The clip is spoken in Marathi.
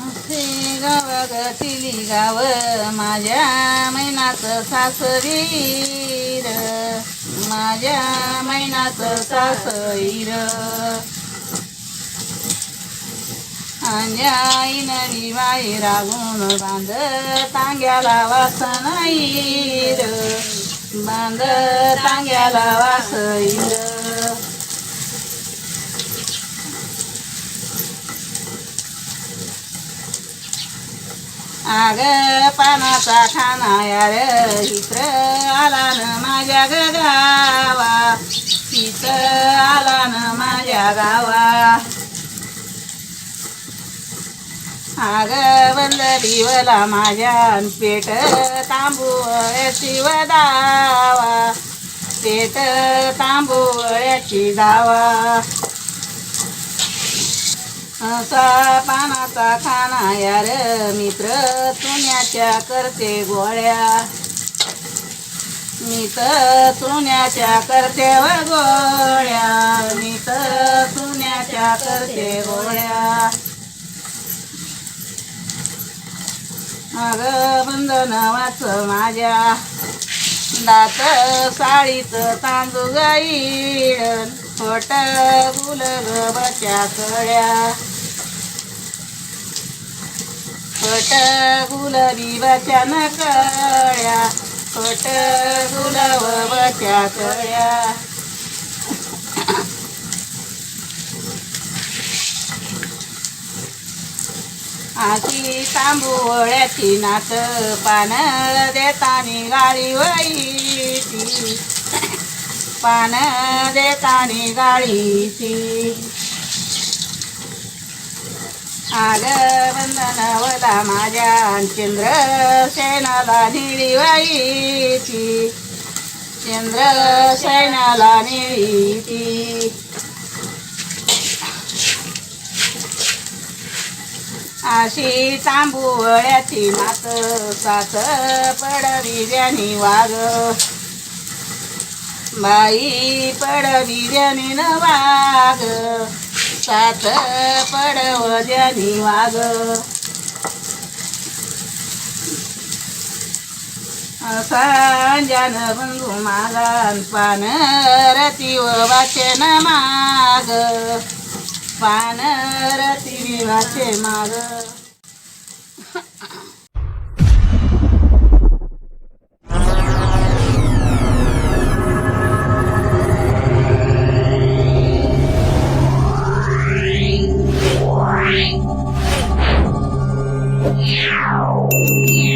असे गाव गतिली माझ्या मैनाच सासरीर माझ्या मैनाच अंजाई नवी विवाई रागून बांध तांग्याला वासनाईर बांध टांग्याला वासईल आग पानाचा खाना यार इत्र आला न माझ्या ग गावा. इथं आला न माझ्या गावा. आग बंदली दिवला माझ्या पेट तांबूळ्याची वदावा पेट तांबूळ्याची दावा असा पानाचा खाना यार मित्र चुन्याच्या करते गोळ्या. मी तर चुन्याच्या करते व गोळ्या. मी तर चुन्याच्या करते गोळ्या. अग बंधन वाच माझ्या दात साळीत तांदू गाईड खोट गुल बच्या कळ्या खोट गुल बच्या न कळ्या खोट गुल बच्या कळ्या आशी तांबूळ्याची नात पानळ देतानी गाळी वैती पान देतानी गाळीची आग वंदनवला माझ्या चंद्र सेनाला निळी वाईची चंद्र सेनाला निळीची अशी तांबुवळ्याची नात सात पडवी वाग. बाई पडवी ज्यानी न वाग. सात पडव ज्यानी वाग. सांजान बंधू मागान पान रती व वाचन माग. पान रती वाचे माग Meow.